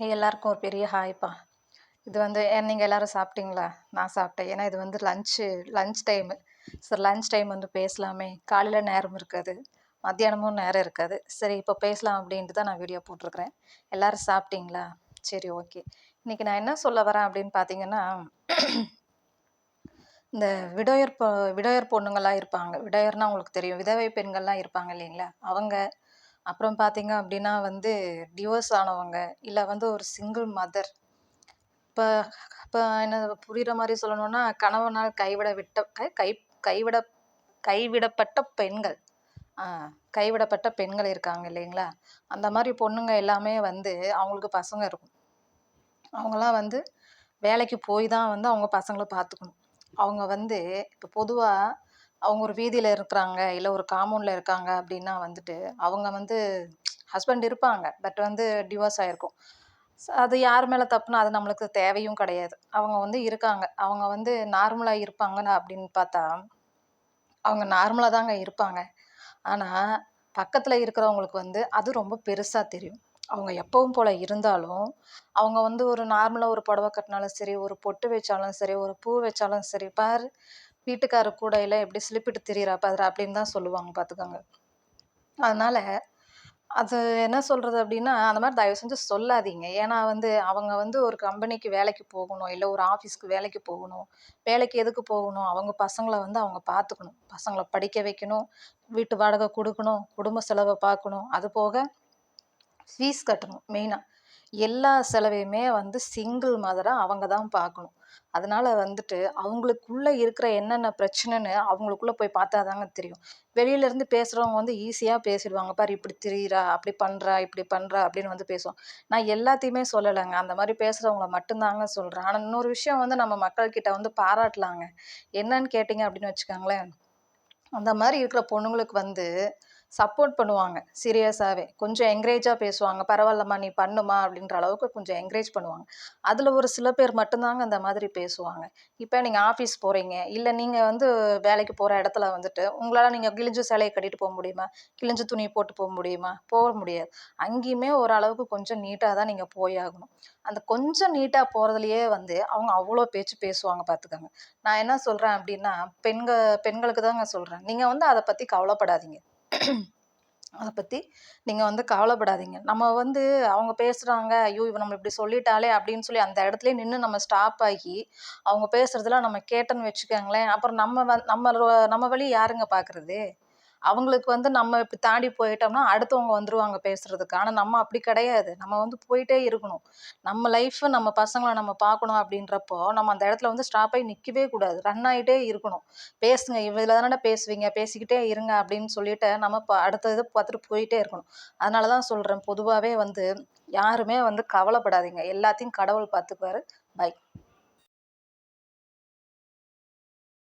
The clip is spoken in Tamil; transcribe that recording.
எல்லாருக்கும் ஒரு பெரிய ஹாய்ப்பா இது வந்து நீங்கள் எல்லோரும் சாப்பிட்டீங்களா? நான் சாப்பிட்டேன். ஏன்னா இது வந்து லஞ்சு லஞ்ச் டைமு சரி லஞ்ச் டைம் வந்து பேசலாமே. காலையில் நேரம் இருக்காது. மத்தியானமும் நேரம் இருக்காது. சரி இப்போ பேசலாம் அப்படின்ட்டு தான் நான் வீடியோ போட்டிருக்கிறேன். எல்லோரும் சாப்பிட்டீங்களா? சரி ஓகே இன்றைக்கி நான் என்ன சொல்ல வரேன் அப்படின்னு பார்த்தீங்கன்னா இந்த விடோயர் பொ விடோயர் பொண்ணுங்கள்லாம் இருப்பாங்க. விடோயர்னால் உங்களுக்கு தெரியும். விதவை பெண்கள்லாம் இருப்பாங்க இல்லைங்களா? அவங்க அப்புறம் பார்த்தீங்க அப்படின்னா வந்து டிவோர்ஸ் ஆனவங்க இல்லை வந்து ஒரு சிங்கிள் மதர் இப்போ இப்போ என்ன புரிகிற மாதிரி சொல்லணும்னா கணவனால் கைவிட விட்ட கை கை கைவிட கைவிடப்பட்ட பெண்கள். கைவிடப்பட்ட பெண்கள் இருக்காங்க இல்லைங்களா? அந்த மாதிரி பொண்ணுங்க எல்லாமே வந்து அவங்களுக்கு பசங்க இருக்கும். அவங்களாம் வந்து வேலைக்கு போய் தான் வந்து அவங்க பசங்களை பார்த்துக்கணும் அவங்க வந்து இப்போ பொதுவாக அவங்க ஒரு வீதியில் இருக்கிறாங்க இல்லை ஒரு காம்பவுண்டில் இருக்காங்க அப்படின்னா வந்துட்டு அவங்க வந்து ஹஸ்பண்ட் இருப்பாங்க பட் வந்து டிவோர்ஸ் ஆகிருக்கும் அது யார் மேலே தப்புனா அது நம்மளுக்கு தேவையும் கிடையாது. அவங்க வந்து இருக்காங்க. அவங்க வந்து நார்மலாக இருப்பாங்கன்னு அப்படின்னு பார்த்தா அவங்க நார்மலாக தாங்க இருப்பாங்க. ஆனால் பக்கத்தில் இருக்கிறவங்களுக்கு வந்து அது ரொம்ப பெருசாக தெரியும். அவங்க எப்பவும் போல் இருந்தாலும் அவங்க வந்து ஒரு நார்மலாக ஒரு புடவை கட்டினாலும் சரி ஒரு பொட்டு வச்சாலும் சரி ஒரு பூ வச்சாலும் சரி பார் வீட்டுக்கார கூடையில் எப்படி ஸ்லிப்பிட்டு திரியிறா பாரு அப்படின்னு தான் சொல்லுவாங்க பார்த்துக்கோங்க அதனால் அது என்ன சொல்கிறது அப்படின்னா அந்த மாதிரி தயவு செஞ்சு சொல்லாதீங்க. ஏன்னா வந்து அவங்க வந்து ஒரு கம்பெனிக்கு வேலைக்கு போகணும் இல்லை ஒரு ஆஃபீஸ்க்கு வேலைக்கு போகணும் வேலைக்கு எதுக்கு போகணும் அவங்க பசங்களை வந்து அவங்க பார்த்துக்கணும் பசங்களை படிக்க வைக்கணும் வீட்டு வாடகை கொடுக்கணும் குடும்ப செலவை பார்க்கணும் அது போக ஃபீஸ் கட்டணும் மெயினாக எல்லா செலவையுமே வந்து சிங்கிள் மதராக அவங்க தான் பார்க்கணும். அதனால் வந்துட்டு அவங்களுக்குள்ளே இருக்கிற என்னென்ன பிரச்சனைன்னு அவங்களுக்குள்ளே போய் பார்த்தா தாங்க தெரியும். வெளியிலேருந்து பேசுகிறவங்க வந்து ஈஸியாக பேசிடுவாங்க. பாரு இப்படி திரியிறா அப்படி பண்ணுறா இப்படி பண்ணுறா அப்படின்னு வந்து பேசுவோம். நான் எல்லாத்தையுமே சொல்லலைங்க. அந்த மாதிரி பேசுகிறவங்கள மட்டும்தாங்க சொல்கிறேன் ஆனால் இன்னொரு விஷயம் வந்து நம்ம மக்கள்கிட்ட வந்து பாராட்டலாங்க. என்னன்னு கேட்டிங்க அப்படின்னு வச்சுக்கோங்களேன். அந்த மாதிரி இருக்கிற பொண்ணுங்களுக்கு வந்து சப்போர்ட் பண்ணுவாங்க. சீரியஸாகவே கொஞ்சம் என்கரேஜாக பேசுவாங்க. பரவாயில்லம்மா நீ பண்ணுமா? அப்படின்ற அளவுக்கு கொஞ்சம் என்கரேஜ் பண்ணுவாங்க. அதில் ஒரு சில பேர் மட்டும்தாங்க அந்த மாதிரி பேசுவாங்க. இப்போ நீங்கள் ஆஃபீஸ் போகிறீங்க இல்லை நீங்கள் வந்து வேலைக்கு போகிற இடத்துல வந்துட்டு உங்களால் நீங்கள் கிழிஞ்சு சேலையை கட்டிட்டு போக முடியுமா? கிழிஞ்சு துணி போட்டு போக முடியுமா? போக முடியாது. அங்கேயுமே ஓரளவுக்கு கொஞ்சம் நீட்டாக தான் நீங்கள் போயாகணும் அந்த கொஞ்சம் நீட்டாக போகிறதுலையே வந்து அவங்க அவ்வளோ பேச்சு பேசுவாங்க பார்த்துக்கோங்க நான் என்ன சொல்கிறேன் அப்படின்னா பெண்கள் பெண்களுக்கு தாங்க சொல்கிறேன் நீங்கள் வந்து அதை பற்றி கவலைப்படாதீங்க. அதை பற்றி நீங்கள் வந்து கவலைப்படாதீங்க. நம்ம வந்து அவங்க பேசுகிறாங்க ஐயோ இவன் நம்ம இப்படி சொல்லிட்டாலே அப்படின்னு சொல்லி அந்த இடத்துலயே நின்று நம்ம ஸ்டாப் ஆகி அவங்க பேசுகிறதெல்லாம் நம்ம கேட்டோன்னு வச்சுக்கோங்களேன். அப்புறம் நம்ம வந் நம்ம நம்ம வழி யாருங்க பார்க்குறது அவங்களுக்கு வந்து நம்ம இப்படி தாண்டி போயிட்டோம்னா அடுத்தவங்க வந்துருவாங்க பேசுறதுக்கு. ஆனால் நம்ம அப்படி கிடையாது. நம்ம வந்து போயிட்டே இருக்கணும். நம்ம லைஃப்பை நம்ம பசங்களை நம்ம பார்க்கணும் அப்படின்றப்போ நம்ம அந்த இடத்துல வந்து ஸ்டாப் ஆகி நிற்கவே கூடாது. ரன் ஆகிட்டே இருக்கணும். பேசுங்க. இதில் தானே பேசுவீங்க? பேசிக்கிட்டே இருங்க அப்படின்னு சொல்லிட்டு நம்ம இப்போ அடுத்த இதை பார்த்துட்டு போயிட்டே இருக்கணும். அதனால தான் சொல்கிறேன் பொதுவாகவே வந்து யாருமே வந்து கவலைப்படாதீங்க. எல்லாத்தையும் கடவுள் பார்த்துக்குவாரு. பை